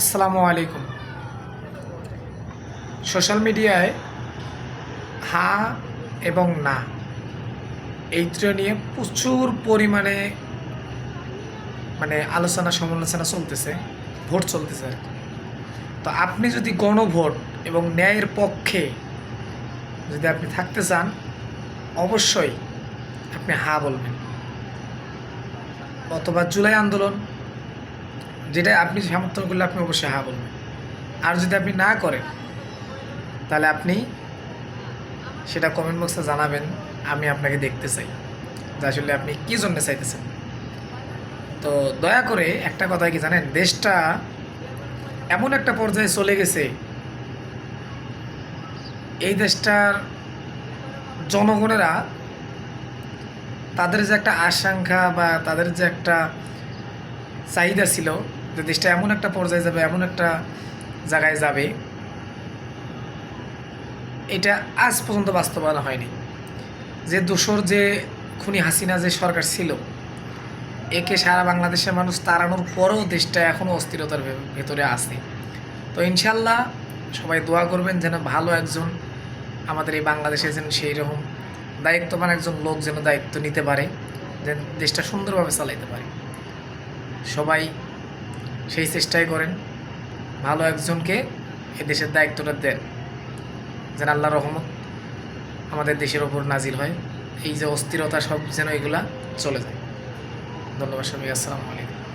আসসালামু আলাইকুম। সোশ্যাল মিডিয়ায় হা এবং না, এই দুটো নিয়ে প্রচুর পরিমাণে মানে আলোচনা সমালোচনা চলতেছে, ভোট চলতেছে আর তো আপনি যদি গণভোট এবং ন্যায়ের পক্ষে যদি আপনি থাকতে চান, অবশ্যই আপনি হা বলবেন। অথবা জুলাই আন্দোলন যেটা আপনি সমর্থন করলে আপনি অবশ্যই হা বলবেন। আর যদি আপনি না করেন, তাহলে আপনি সেটা কমেন্ট বক্সে জানাবেন, আমি আপনাকে দেখতে চাই। যে আসলে আপনি কী জন্য চাইতেছেন? তো দয়া করে একটা কথা কি জানেন? দেশটা এমন একটা পর্যায়ে চলে গেছে, এই দেশটার জনগণেরা তাদের যে একটা আশঙ্কা বা তাদের যে একটা চাহিদা ছিল যে দেশটা এমন একটা পর্যায়ে যাবে, এমন একটা জায়গায় যাবে, এটা আজ পর্যন্ত বাস্তবায়ন হয়নি। যে দোসর যে খুনি হাসিনা যে সরকার ছিল, একে সারা বাংলাদেশের মানুষ তাড়ানোর পরেও দেশটা এখনও অস্থিরতার ভেতরে আছে। তো ইনশাল্লাহ সবাই দোয়া করবেন যেন ভালো একজন আমাদের এই বাংলাদেশে যেন সেই রকম দায়িত্ববান একজন লোক যেন দায়িত্ব নিতে পারে, যেন দেশটা সুন্দরভাবে চালাইতে পারে। সবাই সেই চেষ্টাই করেন। ভালো একজনকে এ দেশের দায়িত্বটা দেন। যেন আল্লাহ রহমত আমাদের দেশের ওপর নাজির হয়। এই যে অস্থিরতা সব যেন এগুলা চলে যায়। ধন্যবাদ সবাই আসসালামু আলাইকুম।